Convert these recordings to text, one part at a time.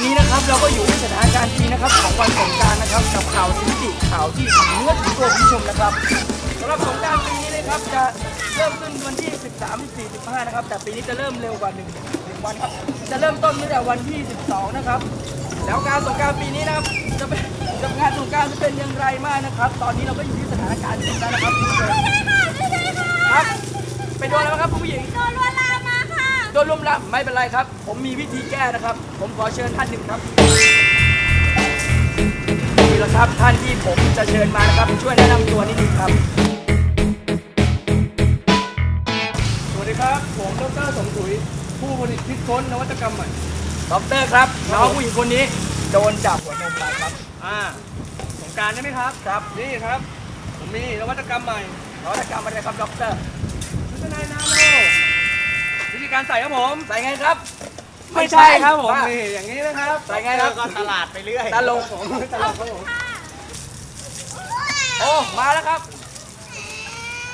วันนี้นะครับเราก็อยู่ในสถานการณ์จริงนะครับของวันสงการนะครับกับข่าวสิติข่าวที่ถึงเนื้อถึงตัวผู้ชมนะครับสำหรับสงการปีนี้นะครับจะเริ่มขึ้นวันที่ 13 14 15 นะครับ แต่ปีนี้จะเริ่มเร็วกว่า1งวันครับจะเริ่มต้นตั้งแต่วันที่ 12 นะครับ แล้วการสงการปีนี้นะครับจะเป็นจะงานสงการจะเป็นอย่างไรมากนะครับ ตอนนี้เราก็อยู่ที่สถานการณ์จริงแล้วนะครับไปโดนแล้วครับคุณผู้หญิง โดนลวนลามมาค่ะ โดนลุมละไม่เป็นไรครับ ผมมีวิธีแก้นะครับ ผมขอเชิญท่านหนึ่งครับนี่แหละครับท่านที่ผมจะเชิญมานะครับ ช่วยแนะนำตัวนิดนึงครับสวัสดีครับ ผมดรสมถุย ผู้ผลิตคิดค้นนวัตกรรมใหม่ด็อกเตอร์ครับน้องผู้หญิงคนนี้ โดนจับหัวนมไปครับ อ่าสงกรารใช่ไหมครับ ครับนี่ครับ ผมมีนวัตกรรมใหม่ นวัตกรรมอะไรครับด็อกเตอร์ชุดชั้นในนาโนวิธี การใส่ครับผมใส่ไงครับ ไม่ใช่ครับผมว่านี่อย่างนี้นะครับใส่ไงครับก็ตลาดไปเรื่อยตลกผมตลาดครับผมโอ้มาแล้วครับ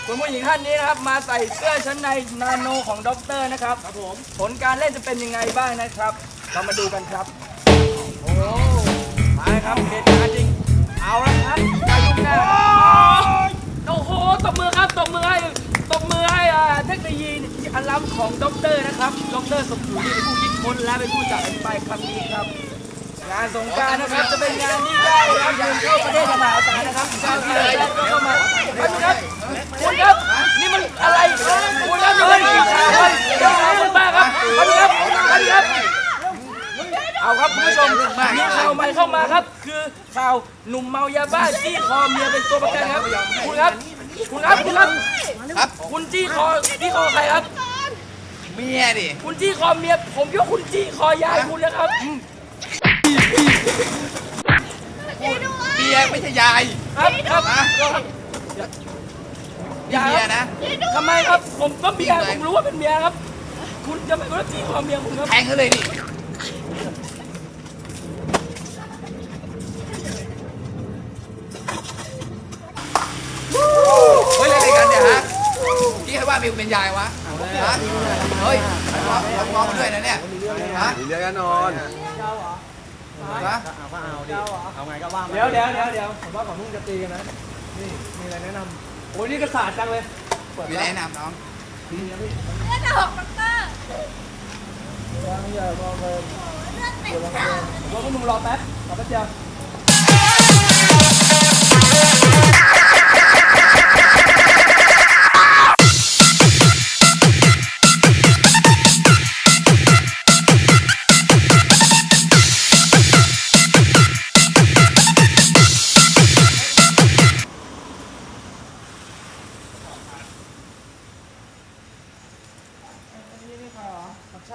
คุณผู้หญิงท่านนี้นะครับ มาใส่เสื้อชั้นในนาโนของด็อกเตอร์นะครับครับผมผลการเล่นจะเป็นยังไงบ้างนะครับ เรามาดูกันครับ โอ้มาเลยครับเหตุการณ์จริง เอาละครับการลุกหน้าโอ้โหตบมือ เทคโนโลยีอันล้ำของด็อกเตอร์นะครับด็อกเตอร์สมบูรณ์ที่เป็นผู้คิดค้นและเป็นผู้จัดอธิบายครั้งนี้ครับ งานสงกรารนะครับจะเป็นงานที่ได้รับเงินเข้าประเทศมหาศาลนะครับเจ้าที่เราได้ก็เข้ามาไปดูครับคุณครับ นี่มันอะไรคุณครับเฮ้ยข่าวครับเจ้าข่าวคุณป้าครับไปดูครับไปดูครับ เอาครับคุณผู้ชมมีข่าวใหม่เข้ามาครับ คือข่าวหนุ่มเมายาบ้าจี้คอเมียเป็นตัวประกันครับ คุณครับ คุณครับคุณครับครับคุณจี้คอจี้คอใครครับ เมียดิคุณจี้คอเมียผมคิดว่าคุณจี้คอยายคุณนะครับเมียไม่ใช่ยายครับครับนะครับนี่เมียนะทำไมครับผมก็เมียจริงเลยผมรู้ว่าเป็นเมียครับ คุณจะไม่รู้จี้คอเมียผมครับแทงเขาเลยดิเฮ้ยเล่นอะไรกันเนี่ยฮะ ที่ให้ว่ามีเป็นยายวะฮะเฮ้ยร้องร้องด้วยนะเนี่ยฮะมีเรื่องแน่นอนฮะเดี๋ยวเดี๋ยวเดี๋ยวเดี๋ยวผมว่าก่อนพุ่งจะตีกันนะ นี่มีอะไรแนะนำโอ้ยนี่กระสาดจังเลยเปิดมีแล้วแนะนำน้องเลือดออกด็อกเตอร์ยังอย่ามองเลยเลือดติดค่ะผมว่าพวกมึงรอแป๊บรอแป๊บเดียว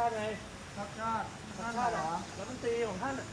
ชาติไงสักชาติสักชาติเหรอแล้วดนตรีของท่านอะ